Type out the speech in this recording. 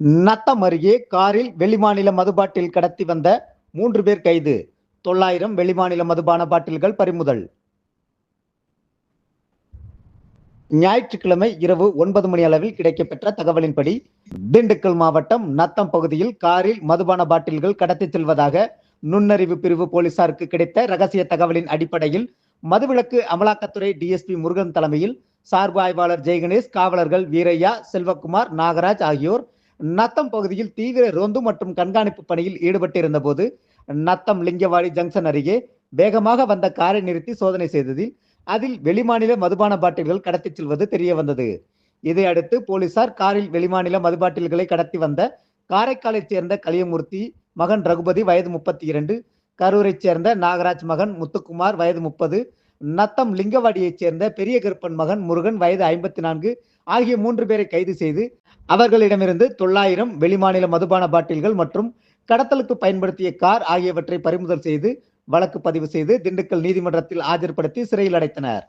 நத்தம் அருகே காரில் வெளிமாநில மதுபாட்டில் கடத்தி வந்த மூன்று பேர் கைது. தொள்ளாயிரம் வெளிமாநில மதுபான பாட்டில்கள் பறிமுதல். ஞாயிற்றுக்கிழமை இரவு ஒன்பது மணி அளவில் கிடைக்கப்பெற்ற தகவலின்படி திண்டுக்கல் மாவட்டம் நத்தம் பகுதியில் காரில் மதுபான பாட்டில்கள் கடத்தி செல்வதாக நுண்ணறிவு பிரிவு போலீசாருக்கு கிடைத்த ரகசிய தகவலின் அடிப்படையில் மதுவிலக்கு அமலாக்கத்துறை டிஎஸ்பி முருகன் தலைமையில் சார்பு ஆய்வாளர் ஜெயகணேஷ் காவலர்கள் வீரையா செல்வகுமார் நாகராஜ் ஆகியோர் நத்தம் பகுதியில் தீவிர ரோந்து மற்றும் கண்காணிப்பு பணியில் ஈடுபட்டிருந்த போது நத்தம் லிங்கவாடி ஜங்ஷன் அருகே வேகமாக வந்த காரை நிறுத்தி சோதனை செய்ததில் அதில் வெளிமாநில மதுபான பாட்டில்கள் கடத்திச் செல்வது தெரிய வந்தது இதையடுத்து போலீசார் காரில் வெளிமாநில மதுபாட்டில்களை கடத்தி வந்த காரைக்காலைச் சேர்ந்த கலியமூர்த்தி மகன் ரகுபதி வயது முப்பத்தி இரண்டு கரூரைச் சேர்ந்த நாகராஜ் மகன் முத்துக்குமார் வயது முப்பது நத்தம் லிங்கவாடியைச் சேர்ந்த பெரிய கருப்பன் மகன் முருகன் வயது ஐம்பத்தி நான்கு. ஆகிய மூன்று பேரை கைது செய்து அவர்களிடமிருந்து தொள்ளாயிரம் வெளிமாநில மதுபான பாட்டில்கள் மற்றும் கடத்தலுக்கு பயன்படுத்திய கார் ஆகியவற்றை பறிமுதல் செய்து வழக்கு பதிவு செய்து திண்டுக்கல் நீதிமன்றத்தில் ஆஜர்படுத்தி சிறையில் அடைத்தனர்.